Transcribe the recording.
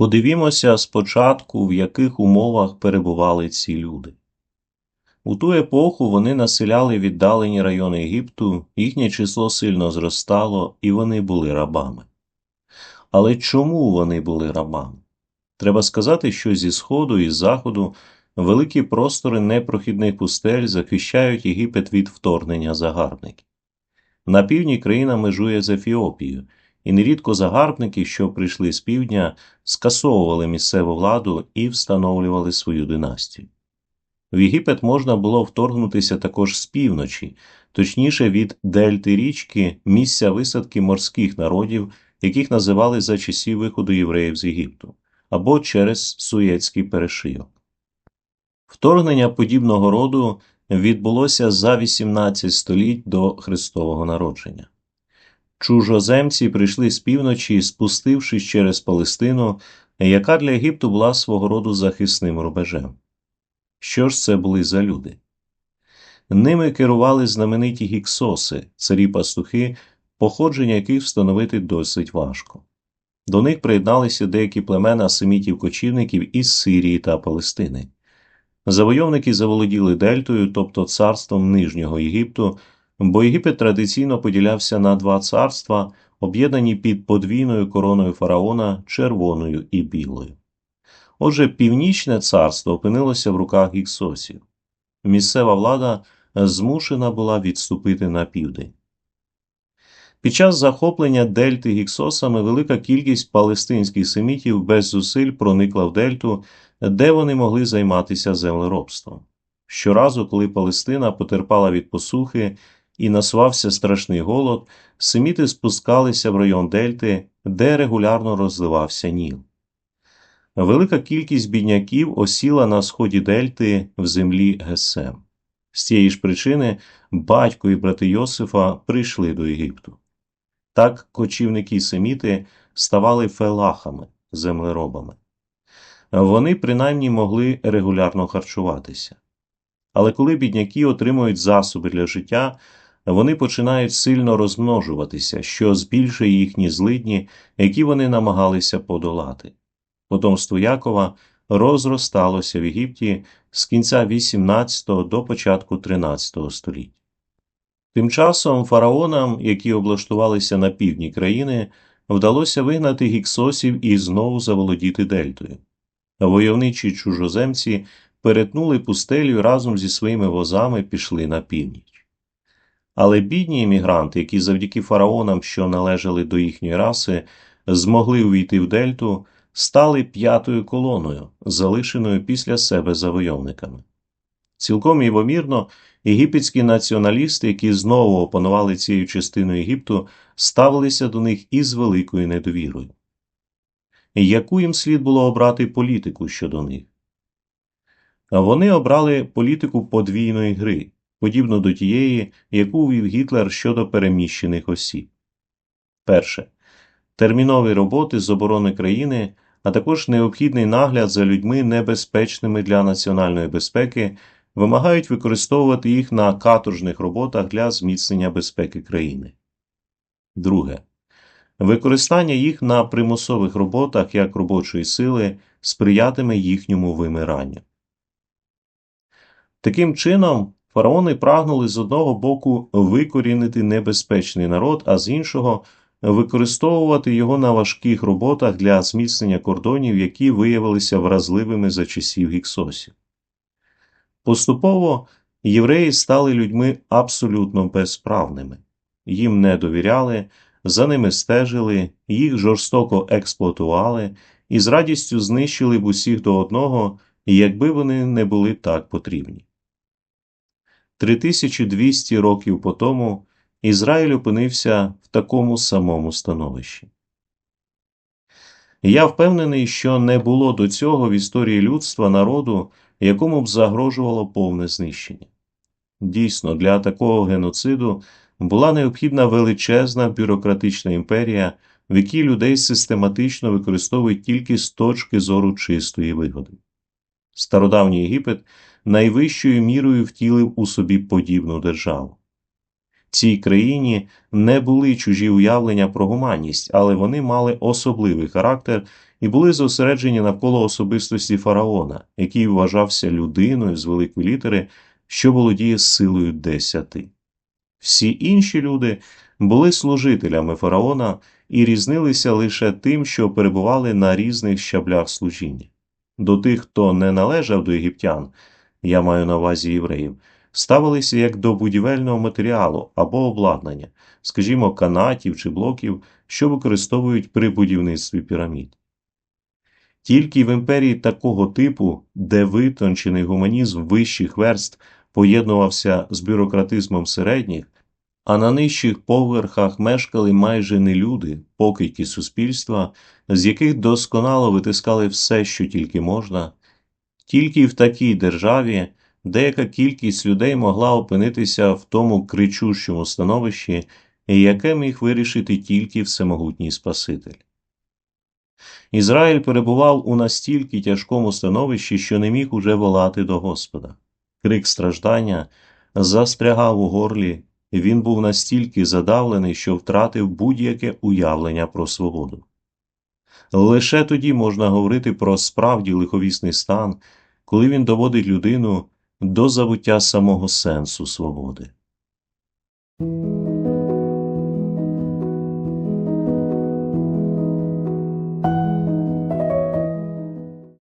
Подивімося спочатку, в яких умовах перебували ці люди. У ту епоху вони населяли віддалені райони Єгипту, їхнє число сильно зростало, і вони були рабами. Але чому вони були рабами? Треба сказати, що зі сходу і з заходу великі простори непрохідних пустель захищають Єгипет від вторгнення загарбників. На півдні країна межує з Ефіопією, і нерідко загарбники, що прийшли з півдня, скасовували місцеву владу і встановлювали свою династію. В Єгипет можна було вторгнутися також з півночі, точніше від дельти річки, місця висадки морських народів, яких називали за часів виходу євреїв з Єгипту, або через Суєцький перешийок. Вторгнення подібного роду відбулося за 18 століть до Христового народження. Чужоземці прийшли з півночі, спустившись через Палестину, яка для Єгипту була свого роду захисним рубежем. Що ж це були за люди? Ними керували знамениті гіксоси, царі пастухи, походження яких встановити досить важко. До них приєдналися деякі племена семітів-кочівників із Сирії та Палестини. Завойовники заволоділи Дельтою, тобто царством Нижнього Єгипту, бо Єгипет традиційно поділявся на два царства, об'єднані під подвійною короною фараона червоною і білою. Отже, північне царство опинилося в руках гіксосів. Місцева влада змушена була відступити на південь. Під час захоплення дельти гіксосами велика кількість палестинських семітів без зусиль проникла в дельту, де вони могли займатися землеробством. Щоразу, коли Палестина потерпала від посухи і насувався страшний голод, семіти спускалися в район Дельти, де регулярно розливався Ніл. Велика кількість бідняків осіла на сході Дельти в землі Гесем. З цієї ж причини батько і брати Йосифа прийшли до Єгипту. Так кочівники семіти ставали фелахами, землеробами. Вони принаймні могли регулярно харчуватися. Але коли бідняки отримують засоби для життя, вони починають сильно розмножуватися, що збільшує їхні злидні, які вони намагалися подолати. Потомство Якова розросталося в Єгипті з кінця 18 до початку 13 століття. Тим часом фараонам, які облаштувалися на півдні країни, вдалося вигнати гіксосів і знову заволодіти дельтою. Войовничі чужоземці перетнули пустелю разом зі своїми возами пішли на північ. Але бідні емігранти, які завдяки фараонам, що належали до їхньої раси, змогли увійти в дельту, стали п'ятою колоною, залишеною після себе завойовниками. Цілком ймовірно, єгипетські націоналісти, які знову опанували цією частиною Єгипту, ставилися до них із великою недовірою. Яку їм слід було обрати політику щодо них? Вони обрали політику подвійної гри, подібну до тієї, яку ввів Гітлер щодо переміщених осіб. Перше термінові роботи з оборони країни, а також необхідний нагляд за людьми небезпечними для національної безпеки, вимагають використовувати їх на каторжних роботах для зміцнення безпеки країни. Друге. Використання їх на примусових роботах як робочої сили сприятиме їхньому вимиранню. Таким чином, фараони прагнули з одного боку викорінити небезпечний народ, а з іншого використовувати його на важких роботах для зміцнення кордонів, які виявилися вразливими за часів гіксосів. Поступово євреї стали людьми абсолютно безправними, їм не довіряли, за ними стежили, їх жорстоко експлуатували і з радістю знищили б усіх до одного, якби вони не були так потрібні. 3200 років по тому Ізраїль опинився в такому самому становищі. Я впевнений, що не було до цього в історії людства народу, якому б загрожувало повне знищення. Дійсно, для такого геноциду була необхідна величезна бюрократична імперія, в якій людей систематично використовують тільки з точки зору чистої вигоди. Стародавній Єгипет найвищою мірою втілив у собі подібну державу. Цій країні не були чужі уявлення про гуманність, але вони мали особливий характер і були зосереджені навколо особистості фараона, який вважався людиною з великої літери, що володіє силою десяти. Всі інші люди були служителями фараона і різнилися лише тим, що перебували на різних щаблях служіння. До тих, хто не належав до єгиптян, я маю на увазі євреїв, ставилися як до будівельного матеріалу або обладнання, скажімо, канатів чи блоків, що використовують при будівництві пірамід. Тільки в імперії такого типу, де витончений гуманізм вищих верств поєднувався з бюрократизмом середніх, а на нижчих поверхах мешкали майже не люди, покидьки суспільства, з яких досконало витискали все, що тільки можна, тільки в такій державі деяка кількість людей могла опинитися в тому кричущому становищі, яке міг вирішити тільки всемогутній Спаситель. Ізраїль перебував у настільки тяжкому становищі, що не міг уже волати до Господа. Крик страждання застрягав у горлі, він був настільки задавлений, що втратив будь-яке уявлення про свободу. Лише тоді можна говорити про справді лиховісний стан, коли він доводить людину до забуття самого сенсу свободи.